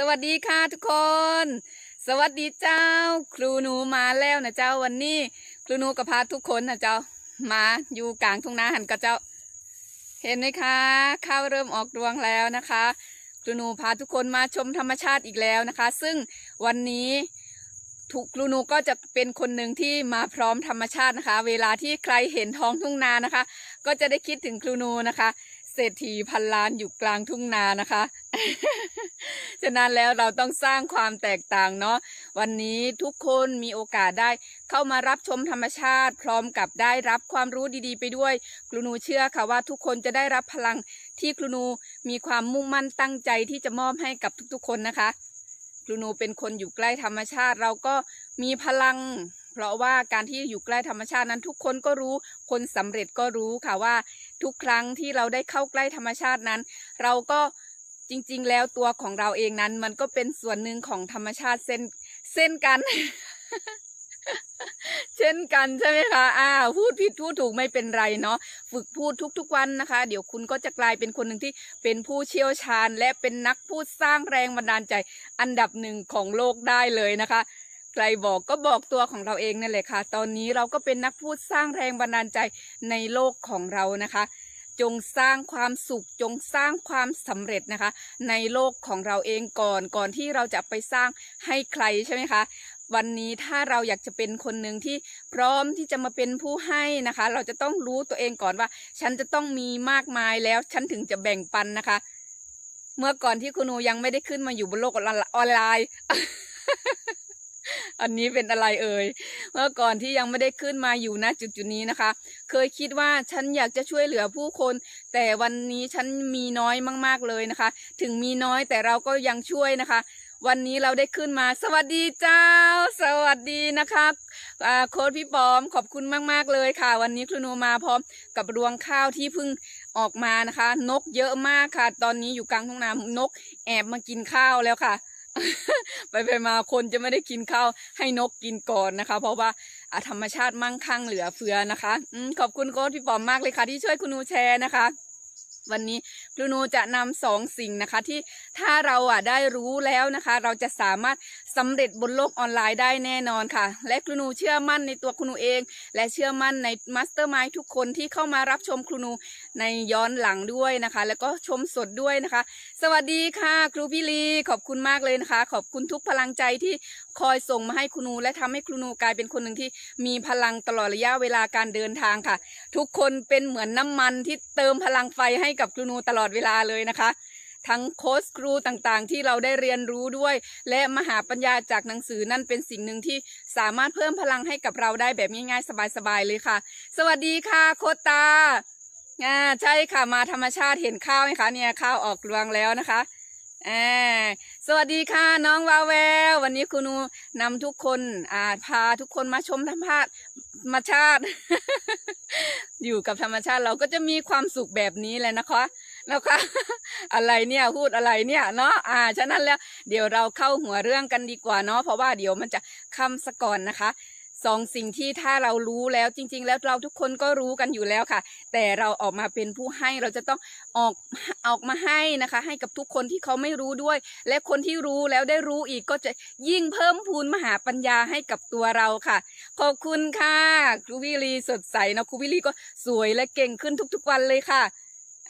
สวัสดีค่ะทุกคน สวัสดีเจ้า ครูหนูมาแล้วนะเจ้าวันนี้ ครูหนูก็พาทุกคนนะเจ้า มาอยู่กลางทุ่งนาหันกับเจ้า เห็นไหมคะข้าวเริ่มออกรวงแล้วนะคะครูหนูพาทุกคนมาชมธรรมชาติอีกแล้วนะคะ ซึ่งวันนี้ทุกครูหนูก็จะเป็นคนหนึ่งที่มาพร้อมธรรมชาตินะคะ เวลาที่ใครเห็นท้องทุ่งนานะคะ ก็จะได้คิดถึงครูหนูนะคะ เศรษฐีพันล้านอยู่กลางทุ่งนานะคะ ฉะนั้นแล้วเราต้องสร้างความแตกต่างเนาะ วันนี้ทุกคนมีโอกาสได้เข้ามารับชมธรรมชาติ พร้อมกับได้รับความรู้ดีๆ ไปด้วย ครูนูเชื่อค่ะว่าทุกคนจะได้รับพลังที่ครูนูมีความมุ่งมั่นตั้งใจที่จะมอบให้กับทุกๆคนนะคะครูนูเป็นคนอยู่ใกล้ธรรมชาติ เราก็มีพลัง เพราะว่าการที่อยู่ใกล้ธรรมชาตินั้นทุกคนก็รู้ คนสำเร็จก็รู้ค่ะว่า ทุกครั้งที่เราได้เข้าใกล้ธรรมชาตินั้น เราก็จริงๆ แล้วตัวของเราเองนั้น มันก็เป็นส่วนหนึ่งของธรรมชาติเส้นเส้นกัน เช่นกันใช่ไหมคะอ่าพูดผิดพูดถูกไม่เป็นไรเนาะฝึกพูดทุกๆวันนะคะ เดี๋ยวคุณก็จะกลายเป็นคนหนึ่งที่เป็นผู้เชี่ยวชาญ และเป็นนักพูดสร้างแรงบันดาลใจ อันดับหนึ่งของโลกได้เลยนะคะ ใครบอกก็บอกตัวของเราเองนั่นแหละค่ะ ตอนนี้เราก็เป็นนักพูดสร้างแรงบันดาลใจในโลกของเรานะคะ จงสร้างความสุขจงสร้างความสำเร็จนะคะ ในโลกของเราเองก่อนก่อนที่เราจะไปสร้างให้ใครใช่ไหมคะวันนี้ถ้าเราอยากจะเป็นคนหนึ่งที่พร้อมที่จะมาเป็นผู้ให้นะคะ เราจะต้องรู้ตัวเองก่อนว่า ฉันจะต้องมีมากมายแล้วฉันถึงจะแบ่งปันนะคะ เมื่อก่อนที่คุณนูยังไม่ได้ขึ้นมาอยู่บนโลกออนไลน์ อันนี้เป็นอะไรเอ่ยเมื่อก่อนที่ยังไม่ได้ขึ้นมาอยู่ณจุดจุดนี้นะคะ เคยคิดว่าฉันอยากจะช่วยเหลือผู้คน แต่วันนี้ฉันมีน้อยมากๆเลยนะคะ ถึงมีน้อยแต่เราก็ยังช่วยนะคะ วันนี้เราได้ขึ้นมาสวัสดีเจ้า สวัสดีนะคะอ่าโค้ดพี่ปอมขอบคุณมากๆเลยค่ะ วันนี้ครูโนมาพร้อมกับรวงข้าวที่เพิ่งออกมานะคะ นกเยอะมากค่ะ ตอนนี้อยู่กลางทุ่งนานกแอบมากินข้าวแล้วค่ะ ไปไปมาคนจะไม่ได้กินข้าวให้นกกินก่อนนะคะ เพราะว่าธรรมชาติมั่งคั่งเหลือเฟือนะคะอขอบคุณโค้ชพี่ปอมมากเลยค่ะที่ช่วยคุณนูแชร์นะคะวันนี้ครูนูจะนำสองสิ่งนะคะที่ถ้าเราอะได้รู้แล้วนะคะ เราจะสามารถสำเร็จบนโลกออนไลน์ได้แน่นอนค่ะ และครูนูเชื่อมั่นในตัวครูนูเอง และเชื่อมั่นในมาสเตอร์มายทุกคนที่เข้ามารับชมครูนู ในย้อนหลังด้วยนะคะ แล้วก็ชมสดด้วยนะคะ สวัสดีค่ะ ครูพี่ลีขอบคุณมากเลยนะคะ ขอบคุณทุกพลังใจที่คอยส่งมาให้ครูนู และทำให้ครูนูกลายเป็นคนหนึ่งที่มีพลังตลอดระยะเวลาการเดินทางค่ะ ทุกคนเป็นเหมือนน้ำมันที่เติมพลังไฟให้กับครูนูตลอดเวลาเลยนะคะทั้งโค้ชครูต่างๆ ที่เราได้เรียนรู้ด้วย และมหาปัญญาจากหนังสือนั่นเป็นสิ่งหนึ่งที่สามารถเพิ่มพลังให้กับเราได้แบบง่ายๆ สบายๆเลยค่ะ สวัสดีค่ะโคตา อ่าใช่ค่ะมาธรรมชาติเห็นข้าวไหมคะเนี่ยข้าวออกรวงแล้วนะคะอ่าสวัสดีค่ะน้องวาแวว วันนี้คุณนูนำทุกคนอ่าพาทุกคนมาชมธรรมชาติธรรมชาติ อยู่กับธรรมชาติเราก็จะมีความสุขแบบนี้แหละนะคะนะคะ อะไรเนี่ยพูดอะไรเนี่ยเนาะอ่าฉะนั้นแล้วเดี๋ยวเราเข้าหัวเรื่องกันดีกว่าเนาะเพราะว่าเดี๋ยวมันจะคำสะก่อนนะคะ สองสิ่งที่ถ้าเรารู้แล้วจริง ๆ แล้วเราทุกคนก็รู้กันอยู่แล้วค่ะ แต่เราออกมาเป็นผู้ให้เราจะต้องออกออกมาให้นะคะ ให้กับทุกคนที่เขาไม่รู้ด้วย และคนที่รู้แล้วได้รู้อีกก็จะยิ่งเพิ่มพูนมหาปัญญาให้กับตัวเราค่ะ ขอบคุณค่ะครูวิลีสดใสนะครูวิลีก็สวยและเก่งขึ้นทุกๆวันเลยค่ะ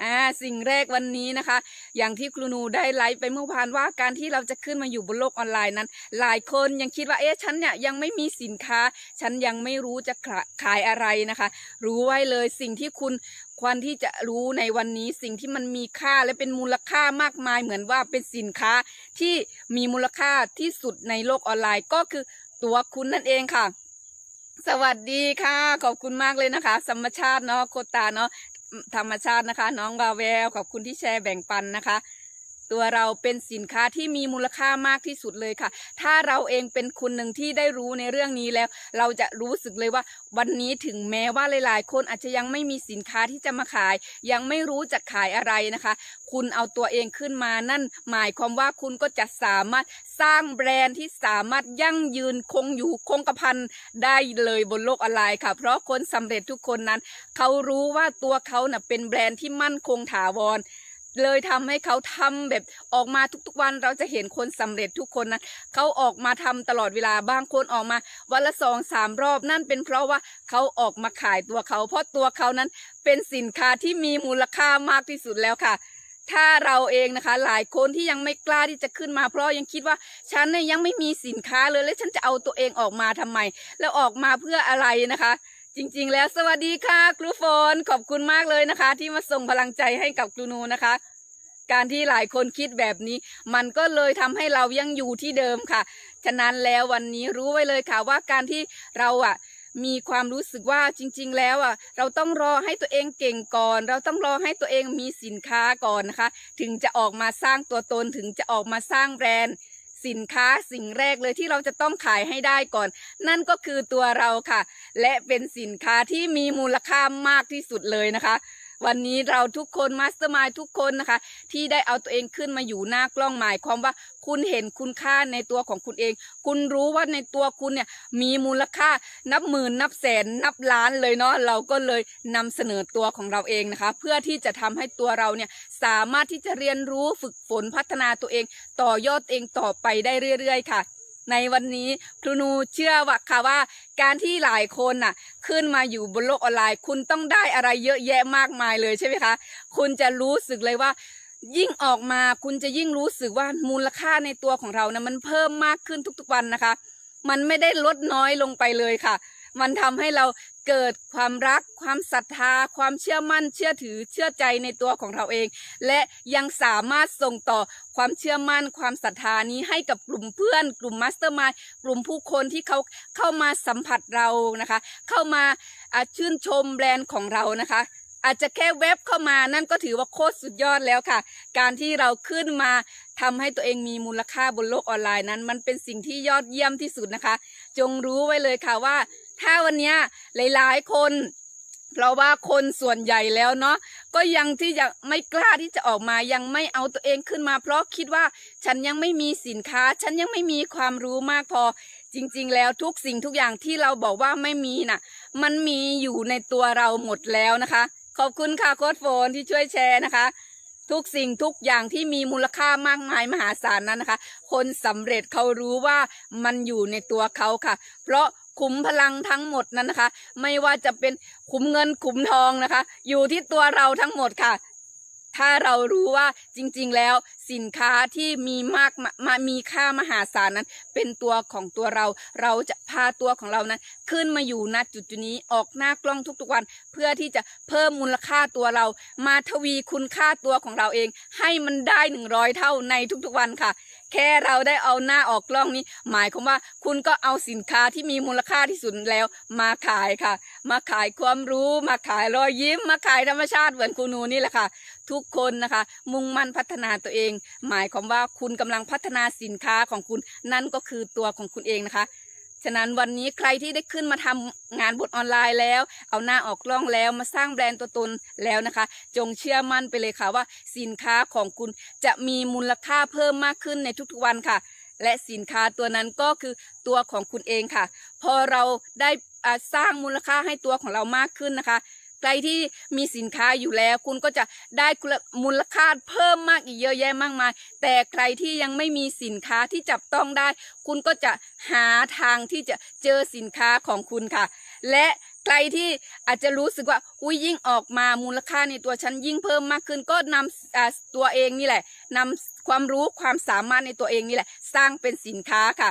อ่าสิ่งแรกวันนี้นะคะ อย่างที่ครูนูได้ไลฟ์ไปเมื่อวานว่าการที่เราจะขึ้นมาอยู่บนโลกออนไลน์นั้น หลายคนยังคิดว่าเอ๊ะฉันเนี่ยยังไม่มีสินค้า ฉันยังไม่รู้จะขายอะไรนะคะ รู้ไว้เลยสิ่งที่คุณควรที่จะรู้ในวันนี้สิ่งที่มันมีค่าและเป็นมูลค่ามากมาย เหมือนว่าเป็นสินค้าที่มีมูลค่าที่สุดในโลกออนไลน์ก็คือตัวคุณนั่นเองค่ะสวัสดีค่ะ ขอบคุณมากเลยนะคะธรรมชาติเนาะโคตาเนาะ ธรรมชาตินะคะ น้องวาแววขอบคุณที่แชร์แบ่งปันนะคะ ตัวเราเป็นสินค้าที่มีมูลค่ามากที่สุดเลยค่ะ ถ้าเราเองเป็นคนหนึ่งที่ได้รู้ในเรื่องนี้แล้ว เราจะรู้สึกเลยว่า วันนี้ถึงแม้ว่าหลาย ๆ คนอาจจะยังไม่มีสินค้าที่จะมาขาย ยังไม่รู้จะขายอะไรนะคะ คุณเอาตัวเองขึ้นมานั่น หมายความว่าคุณก็จะสามารถสร้างแบรนด์ที่สามารถยั่งยืนคงอยู่คงกระพันได้เลยบนโลกออนไลน์ค่ะ เพราะคนสำเร็จทุกคนนั้น เขารู้ว่าตัวเขาน่ะเป็นแบรนด์ที่มั่นคงถาวร เลยทำให้เขาทำแบบออกมาทุกๆวันเราจะเห็นคนสำเร็จทุกคนนะเขาออกมาทำตลอดเวลาบางคนออกมา วันละสองสามรอบนั่นเป็นเพราะว่าเขาออกมาขายตัวเขา เพราะตัวเขานั้นเป็นสินค้าที่มีมูลค่ามากที่สุดแล้วค่ะถ้าเราเองนะคะ หลายคนที่ยังไม่กล้าที่จะขึ้นมา เพราะยังคิดว่าฉันเนี่ยยังไม่มีสินค้าเลยแล้วฉันจะเอาตัวเองออกมาทำไม แล้วออกมาเพื่ออะไรนะคะ จริงๆ แล้วสวัสดีค่ะ ครูฝนขอบคุณมากเลยนะคะ ที่มาส่งพลังใจให้กับครูนูนะคะ การที่หลายคนคิดแบบนี้ มันก็เลยทำให้เรายังอยู่ที่เดิมค่ะ ฉะนั้นแล้ววันนี้รู้ไว้เลยค่ะว่าการที่เราอะมีความรู้สึกว่าจริง ๆ แล้วอะเราต้องรอให้ตัวเองเก่งก่อน เราต้องรอให้ตัวเองมีสินค้าก่อนนะคะ ถึงจะออกมาสร้างตัวตนถึงจะออกมาสร้างแบรนด์ สินค้าสิ่งแรกเลยที่เราจะต้องขายให้ได้ก่อน นั่นก็คือตัวเราค่ะ และเป็นสินค้าที่มีมูลค่ามากที่สุดเลยนะคะ วันนี้เราทุกคนมาสเตอร์มายทุกคนนะคะ ที่ได้เอาตัวเองขึ้นมาอยู่หน้ากล้องหมายความว่าคุณเห็นคุณค่าในตัวของคุณเอง คุณรู้ว่าในตัวคุณเนี่ยมีมูลค่านับหมื่นนับแสนนับล้านเลยเนาะเราก็เลยนำเสนอตัวของเราเองนะคะ เพื่อที่จะทำให้ตัวเราเนี่ยสามารถที่จะเรียนรู้ฝึกฝนพัฒนาตัวเอง ต่อยอดเองต่อไปได้เรื่อย ๆ ค่ะ ในวันนี้ครูนูเชื่อว่าค่ะว่า การที่หลายคนน่ะ ขึ้นมาอยู่บนโลกออนไลน์ คุณต้องได้อะไรเยอะแยะมากมายเลยใช่ไหมคะ คุณจะรู้สึกเลยว่า ยิ่งออกมาคุณจะยิ่งรู้สึกว่ามูลค่าในตัวของเรานะมันเพิ่มมากขึ้นทุกๆวันนะคะ มันไม่ได้ลดน้อยลงไปเลยค่ะ มันทำให้เราเกิดความรัก ความศรัทธา ความเชื่อมั่น เชื่อถือ เชื่อใจในตัวของเราเอง และยังสามารถส่งต่อ ความเชื่อมั่นความศรัทธานี้ให้กับกลุ่มเพื่อน กลุ่มมาสเตอร์มายกลุ่มผู้คนที่เขาเข้ามาสัมผัสเรานะคะ เข้ามาชื่นชมแบรนด์ของเรานะคะอาจจะแค่เว็บเข้ามานั่นก็ถือว่าโคตรสุดยอดแล้วค่ะ การที่เราขึ้นมาทำให้ตัวเองมีมูลค่าบนโลกออนไลน์นั้น มันเป็นสิ่งที่ยอดเยี่ยมที่สุดนะคะ จงรู้ไว้เลยค่ะว่า ถ้าวันนี้ยหลายๆ คน เพราะว่าคนส่วนใหญ่แล้วเนาะ ก็ยังที่จะไม่กล้าที่จะออกมายังไม่เอาตัวเองขึ้นมา เพราะคิดว่าฉันยังไม่มีสินค้า ฉันยังไม่มีความรู้มากพอ จริง ๆ แล้วทุกสิ่งทุกอย่างที่เราบอกว่าไม่มีน่ะ มันมีอยู่ในตัวเราหมดแล้วนะคะ ขอบคุณค่ะโค้ดโฟนที่ช่วยแชร์นะคะ ทุกสิ่งทุกอย่างที่มีมูลค่ามากมายมหาศาลนั้นนะคะ คนสำเร็จเขารู้ว่ามันอยู่ในตัวเขาค่ะ เพราะ ขุมพลังทั้งหมดนั้นนะคะ ไม่ว่าจะเป็นขุมเงินขุมทองนะคะ อยู่ที่ตัวเราทั้งหมดค่ะ ถ้าเรารู้ว่าจริงๆแล้วสินค้าที่มีมากมามามีค่ามหาศาลนั้น เป็นตัวของตัวเรา เราจะพาตัวของเรานั้น ขึ้นมาอยู่ณจุดจุดนี้ออกหน้ากล้องทุกๆวัน เพื่อที่จะเพิ่มมูลค่าตัวเรา มาทวีคุณค่าตัวของเราเอง ให้มันได้หนึ่งร้อยเท่าในทุกๆวันค่ะ ค่เราได้เอาหน้าออกกล้องนี้ หมายความว่าคุณก็เอาสินค้าที่มีมูลค่าที่สุดแล้ว มาขายค่ะ มาขายความรู้มาขายรอยยิ้ม มาขายธรรมชาติเหมือนครูนูนี่แหละค่ะ ทุกคนนะคะ มุ่งมั่นพัฒนาตัวเอง หมายความว่าคุณกำลังพัฒนาสินค้าของคุณนั่นก็คือตัวของคุณเองนะคะ ฉะนั้นวันนี้ใครที่ได้ขึ้นมาทำงานบทออนไลน์แล้ว เอาหน้าออกกล้องแล้วมาสร้างแบรนด์ตัวตนแล้วนะคะ จงเชื่อมั่นไปเลยค่ะว่าสินค้าของคุณจะมีมูลค่าเพิ่มมากขึ้นในทุกๆวันค่ะ และสินค้าตัวนั้นก็คือตัวของคุณเองค่ะ พอเราได้สร้างมูลค่าให้ตัวของเรามากขึ้นนะคะ ใครที่มีสินค้าอยู่แล้ว คุณก็จะได้มูลค่าเพิ่มมากอีกเยอะแยะมากมาย แต่ใครที่ยังไม่มีสินค้าที่จับต้องได้ คุณก็จะหาทางที่จะเจอสินค้าของคุณค่ะ และใครที่อาจจะรู้สึกว่าอุ้ยยิ่งออกมามูลค่าในตัวฉันยิ่งเพิ่มมากขึ้น ก็นำอ่าตัวเองนี่แหละนำความรู้ความสามารถในตัวเองนี่แหละ สร้างเป็นสินค้าค่ะ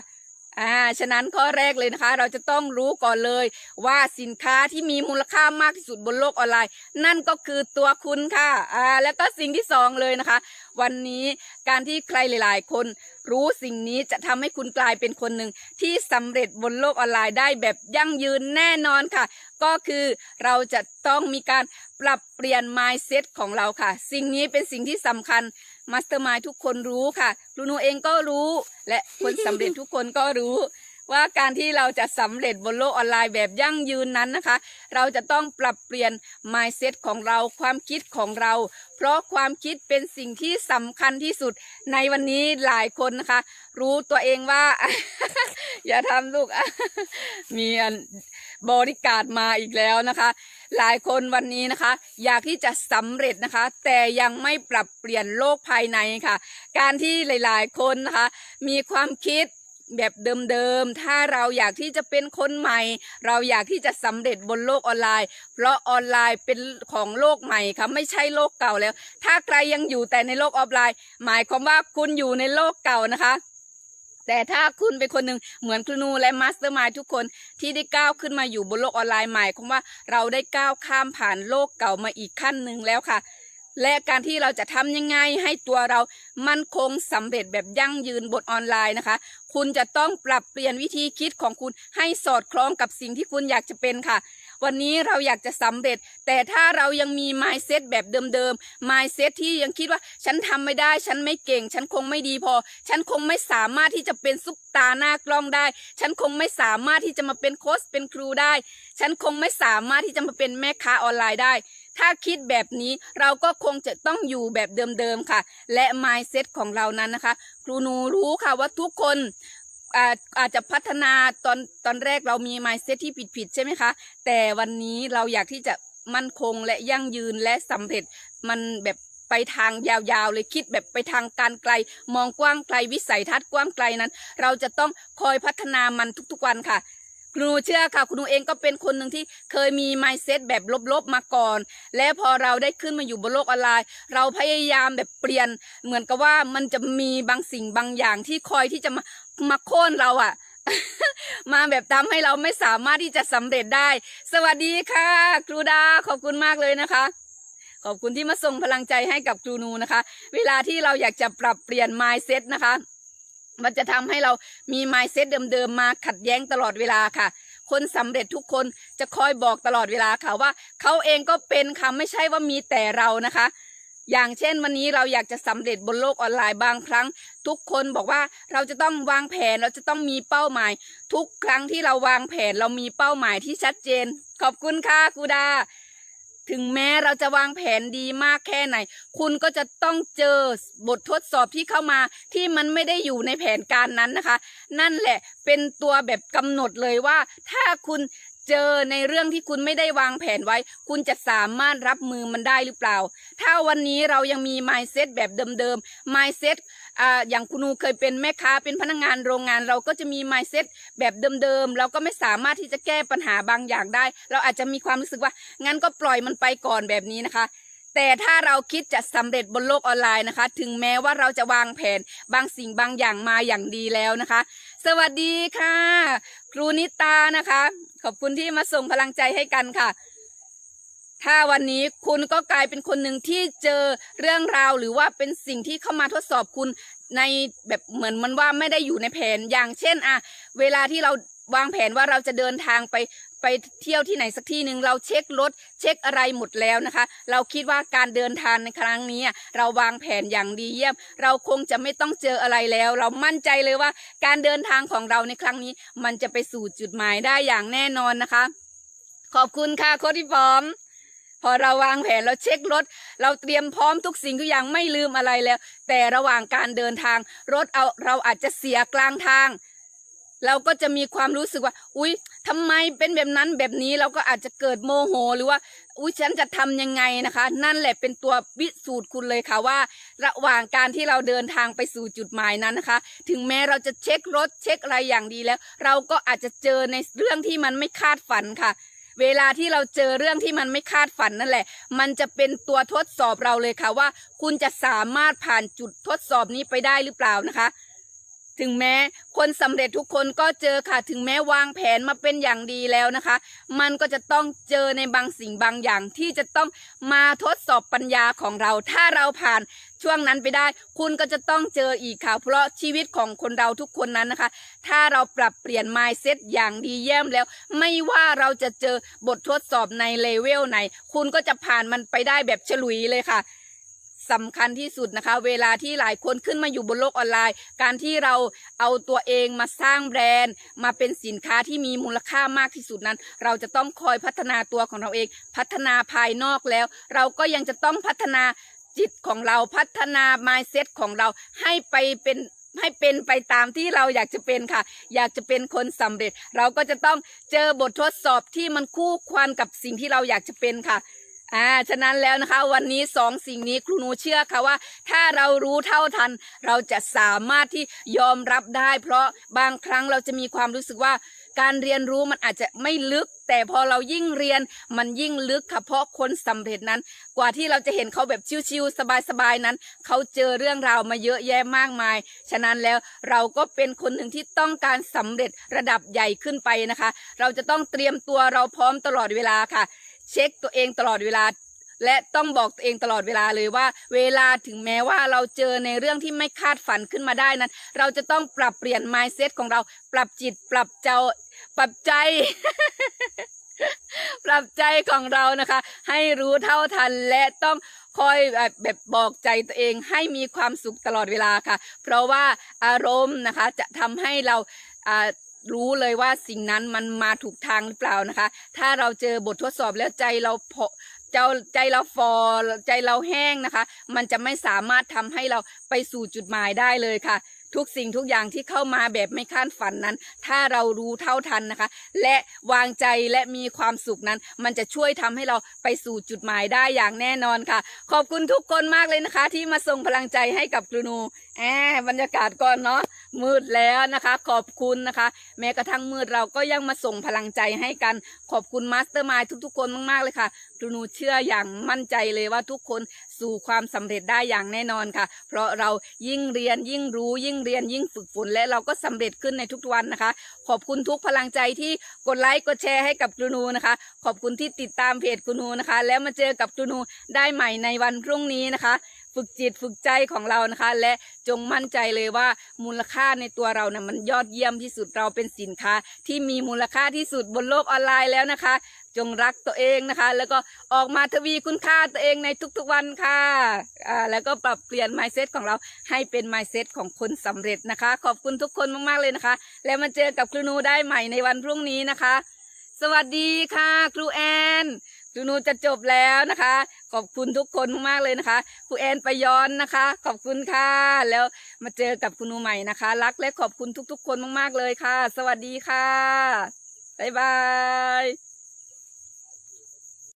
อ่า ฉะนั้นข้อแรกเลยนะคะ เราจะต้องรู้ก่อนเลย ว่าสินค้าที่มีมูลค่ามากที่สุดบนโลกออนไลน์ นั่นก็คือตัวคุณค่ะ อ่า แล้วก็สิ่งที่สองเลยนะคะ วันนี้การที่ใครหลาย ๆ คนรู้สิ่งนี้จะทำให้คุณกลายเป็นคนหนึ่งที่สำเร็จบนโลกออนไลน์ได้แบบยั่งยืนแน่นอนค่ะ ก็คือเราจะต้องมีการปรับเปลี่ยน mindset ของเราค่ะ สิ่งนี้เป็นสิ่งที่สำคัญ มาสเตอร์มายทุกคนรู้ค่ะลูนูเองก็รู้ และคนสำเร็จทุกคนก็รู้ ว่าการที่เราจะสำเร็จบนโลกออนไลน์แบบยั่งยืนนั้นนะคะ เราจะต้องปรับเปลี่ยน mindset ของเราความคิดของเรา เพราะความคิดเป็นสิ่งที่สำคัญที่สุดในวันนี้หลายคนนะคะ รู้ตัวเองว่า อย่าทำลูกมีอัน บริการมาอีกแล้วนะคะ หลายคนวันนี้นะคะ อยากที่จะสำเร็จนะคะ แต่ยังไม่ปรับเปลี่ยนโลกภายในค่ะ การที่หลายๆ คนนะคะ มีความคิดแบบเดิมๆ ถ้าเราอยากที่จะเป็นคนใหม่ เราอยากที่จะสำเร็จบนโลกออนไลน์ เพราะออนไลน์เป็นของโลกใหม่ค่ะไม่ใช่โลกเก่าแล้ว ถ้าใครยังอยู่แต่ในโลกออฟไลน์ หมายความว่าคุณอยู่ในโลกเก่านะคะ แต่ถ้าคุณเป็นคนหนึ่งเหมือนครูนูและมาสเตอร์มายทุกคนที่ได้ก้าวขึ้นมาอยู่บนโลกออนไลน์ใหมายความว่าเราได้ก้าวข้ามผ่านโลกเก่ามาอีกขั้นหนึ่งแล้วค่ะ และการที่เราจะทำยังไงให้ตัวเรามั่นคงสำเร็จแบบยั่งยืนบนออนไลน์นะคะ คุณจะต้องปรับเปลี่ยนวิธีคิดของคุณให้สอดคล้องกับสิ่งที่คุณอยากจะเป็นค่ะ วันนี้เราอยากจะสำเร็จ แต่ถ้าเรายังมี mindset แบบเดิมๆ mindset ที่ยังคิดว่าฉันทำไม่ได้ ฉันไม่เก่ง ฉันคงไม่ดีพอ ฉันคงไม่สามารถที่จะเป็นซุปตาหน้ากล้องได้ ฉันคงไม่สามารถที่จะมาเป็นโค้ชเป็นครูได้ ฉันคงไม่สามารถที่จะมาเป็นแม่ค้าออนไลน์ได้ ถ้าคิดแบบนี้เราก็คงจะต้องอยู่แบบเดิมๆค่ะ และ mindset ของเรานั้นนะคะ ครูนูรู้ค่ะว่าทุกคน อาจอาจจะพัฒนาตอนตอนแรกเรามี mindset ที่ผิดๆใช่ไหมคะ แต่วันนี้เราอยากที่จะมั่นคงและยั่งยืนและสำเร็จมันแบบไปทางยาวๆ เลยคิดแบบไปทางการไกล มองกว้างไกลวิสัยทัศน์กว้างไกลนั้น เราจะต้องคอยพัฒนามันทุกๆวันค่ะครูเชื่อค่ะคุณูเองก็เป็นคนหนึ่งที่เคยมี mindset แบบลบๆมาก่อน และพอเราได้ขึ้นมาอยู่บนโลกออนไลน์ เราพยายามแบบเปลี่ยน เหมือนกับว่ามันจะมีบางสิ่งบางอย่างที่คอยที่จะมา มาโค่นเราอะมาแบบทำให้เราไม่สามารถที่จะสำเร็จได้ สวัสดีค่ะ ครูดาขอบคุณมากเลยนะคะ ขอบคุณที่มาส่งพลังใจให้กับครูนูนะคะ เวลาที่เราอยากจะปรับเปลี่ยน mindset นะคะ มันจะทำให้เรามี mindset เดิมๆมาขัดแย้งตลอดเวลาค่ะคนสำเร็จทุกคนจะคอยบอกตลอดเวลาค่ะว่า เขาเองก็เป็นค่ะไม่ใช่ว่ามีแต่เรานะคะ อย่างเช่นวันนี้เราอยากจะสำเร็จบนโลกออนไลน์บางครั้ง ทุกคนบอกว่าเราจะต้องวางแผนเราจะต้องมีเป้าหมาย ทุกครั้งที่เราวางแผนเรามีเป้าหมายที่ชัดเจน ขอบคุณค่ะครูดา ถึงแม้เราจะวางแผนดีมากแค่ไหน คุณก็จะต้องเจอบททดสอบที่เข้ามาที่มันไม่ได้อยู่ในแผนการนั้นนะคะ นั่นแหละเป็นตัวแบบกำหนดเลยว่า ถ้าคุณ เจอในเรื่องที่คุณไม่ได้วางแผนไว้ คุณจะสามารถรับมือมันได้หรือเปล่า ถ้าวันนี้เรายังมี mindset แบบเดิมๆ mindset อ่าอย่างคุณนูเคยเป็นแม่ค้าเป็นพนักงานโรงงาน เราก็จะมี mindset แบบเดิมๆ เราก็ไม่สามารถที่จะแก้ปัญหาบางอย่างได้ เราอาจจะมีความรู้สึกว่า งั้นก็ปล่อยมันไปก่อนแบบนี้นะคะแต่ถ้าเราคิดจะสำเร็จบนโลกออนไลน์นะคะ ถึงแม้ว่าเราจะวางแผนบางสิ่งบางอย่างมาอย่างดีแล้วนะคะ สวัสดีค่ะ ครูนิตานะคะ ขอบคุณที่มาส่งพลังใจให้กันค่ะ ถ้าวันนี้คุณก็กลายเป็นคนหนึ่งที่เจอเรื่องราวหรือว่าเป็นสิ่งที่เข้ามาทดสอบคุณในแบบเหมือนมันว่าไม่ได้อยู่ในแผนอย่างเช่นอะเวลาที่เรา วางแผนว่าเราจะเดินทางไปไปเที่ยวที่ไหนสักที่หนึ่งเราเช็ครถเช็คอะไรหมดแล้วนะคะ เราคิดว่าการเดินทางในครั้งนี้ เราวางแผนอย่างดีเยี่ยม เราคงจะไม่ต้องเจออะไรแล้ว เรามั่นใจเลยว่า การเดินทางของเราในครั้งนี้ มันจะไปสู่จุดหมายได้อย่างแน่นอนนะคะ ขอบคุณค่ะโค้ชที่พร้อมพอเราวางแผนเราเช็ครถ เราเตรียมพร้อมทุกสิ่งทุกอย่างไม่ลืมอะไรแล้ว แต่ระหว่างการเดินทาง รถเอาเราอาจจะเสียกลางทาง เราก็จะมีความรู้สึกว่า อุ๊ยทำไมเป็นแบบนั้นแบบนี้เราก็อาจจะเกิดโมโห หรือว่า อุ๊ยฉันจะทำยังไงนะคะ นั่นแหละเป็นตัววิสูตรคุณเลยค่ะว่า ระหว่างการที่เราเดินทางไปสู่จุดหมายนั้นนะคะ ถึงแม้เราจะเช็ครถเช็คอะไรอย่างดีแล้ว เราก็อาจจะเจอในเรื่องที่มันไม่คาดฝันค่ะเวลาที่เราเจอเรื่องที่มันไม่คาดฝันนั่นแหละ มันจะเป็นตัวทดสอบเราเลยค่ะว่า คุณจะสามารถผ่านจุดทดสอบนี้ไปได้หรือเปล่านะคะ ถึงแม้คนสำเร็จทุกคนก็เจอค่ะ ถึงแม้วางแผนมาเป็นอย่างดีแล้วนะคะ มันก็จะต้องเจอในบางสิ่งบางอย่างที่จะต้องมาทดสอบปัญญาของเรา ถ้าเราผ่านช่วงนั้นไปได้ คุณก็จะต้องเจออีกค่ะ เพราะชีวิตของคนเราทุกคนนั้นนะคะ ถ้าเราปรับเปลี่ยน mindset อย่างดีเยี่ยมแล้ว ไม่ว่าเราจะเจอบททดสอบในเลเวลไหน คุณก็จะผ่านมันไปได้แบบฉลุยเลยค่ะ สำคัญที่สุดนะคะ เวลาที่หลายคนขึ้นมาอยู่บนโลกออนไลน์ การที่เราเอาตัวเองมาสร้างแบรนด์ มาเป็นสินค้าที่มีมูลค่ามากที่สุดนั้น เราจะต้องคอยพัฒนาตัวของเราเอง พัฒนาภายนอกแล้ว เราก็ยังจะต้องพัฒนาจิตของเราพัฒนา mindset ของเราให้ไปเป็นให้เป็นไปตามที่เราอยากจะเป็นค่ะ อยากจะเป็นคนสำเร็จ เราก็จะต้องเจอบททดสอบที่มันคู่ควรกับสิ่งที่เราอยากจะเป็นค่ะ อ่าฉะนั้นแล้วนะคะวันนี้สองสิ่งนี้ครูหนูเชื่อค่ะว่า ถ้าเรารู้เท่าทัน เราจะสามารถที่ยอมรับได้ เพราะบางครั้งเราจะมีความรู้สึกว่าการเรียนรู้มันอาจจะไม่ลึก แต่พอเรายิ่งเรียนมันยิ่งลึกค่ะเพราะคนสำเร็จนั้น กว่าที่เราจะเห็นเขาแบบชิวๆสบายๆนั้น เขาเจอเรื่องราวมาเยอะแยะมากมาย ฉะนั้นแล้วเราก็เป็นคนหนึ่งที่ต้องการสำเร็จระดับใหญ่ขึ้นไปนะคะ เราจะต้องเตรียมตัวเราพร้อมตลอดเวลาค่ะ เช็คตัวเองตลอดเวลา และต้องบอกตัวเองตลอดเวลาเลยว่า เวลาถึงแม้ว่าเราเจอในเรื่องที่ไม่คาดฝันขึ้นมาได้นั้น เราจะต้องปรับเปลี่ยน mindset ของเรา ปรับจิต ปรับเจ้า ปรับใจปรับใจของเรานะคะ ให้รู้เท่าทันและต้องคอยแบบแบบบอกใจตัวเองให้มีความสุขตลอดเวลาค่ะ เพราะว่าอารมณ์นะคะจะทำให้เราอ่า รู้เลยว่าสิ่งนั้นมันมาถูกทางหรือเปล่านะคะ ถ้าเราเจอบททดสอบแล้วใจเราพอเจ้าใจเราฟอใจเราแห้งนะคะ มันจะไม่สามารถทำให้เราไปสู่จุดหมายได้เลยค่ะ ทุกสิ่งทุกอย่างที่เข้ามาแบบไม่คาดฝันนั้น ถ้าเรารู้เท่าทันนะคะ และวางใจและมีความสุขนั้น มันจะช่วยทำให้เราไปสู่จุดหมายได้อย่างแน่นอนค่ะ ขอบคุณทุกคนมากเลยนะคะ ที่มาส่งพลังใจให้กับครูนูแอบบรรยากาศก่อนเนาะ มืดแล้วนะคะ ขอบคุณนะคะ แม้กระทั่งมืดเราก็ยังมาส่งพลังใจให้กันขอบคุณมาสเตอร์มายทุกๆ คนมากๆเลยค่ะครูนูเชื่ออย่างมั่นใจเลยว่าทุกคนสู่ความสำเร็จได้อย่างแน่นอนค่ะ เพราะเรายิ่งเรียนยิ่งรู้ยิ่งเรียนยิ่งฝึกฝนและเราก็สำเร็จขึ้นในทุกวันนะคะ ขอบคุณทุกพลังใจที่กดไลค์กดแชร์ให้กับครูนูนะคะ ขอบคุณที่ติดตามเพจครูนูนะคะ แล้วมาเจอกับครูนูได้ใหม่ในวันพรุ่งนี้นะคะ ฝึกจิตฝึกใจของเรานะคะ และจงมั่นใจเลยว่ามูลค่าในตัวเรานะ่ะมันยอดเยี่ยมที่สุดเราเป็นสินค้า ที่มีมูลค่าที่สุดบนโลกออนไลน์แล้วนะคะ จงรักตัวเองนะคะ แล้วก็ออกมาทวีคุณค่าตัวเองในทุกๆวันค่ะอ่าแล้วก็ปรับเปลี่ยน mindset ของเราให้เป็น mindset ของคนสำเร็จนะคะ ขอบคุณทุกคนมากๆเลยนะคะ แล้วมาเจอกับครูนูได้ใหม่ในวันพรุ่งนี้นะคะ สวัสดีค่ะ ครูแอนครูนูจะจบแล้วนะคะขอบคุณทุกคนมากเลยนะคะครูแอนไปย้อนนะคะ ขอบคุณค่ะ แล้วมาเจอกับคุณนูใหม่นะคะ รักและขอบคุณทุกๆ คนมากๆเลยค่ะ สวัสดีค่ะบ๊ายบาย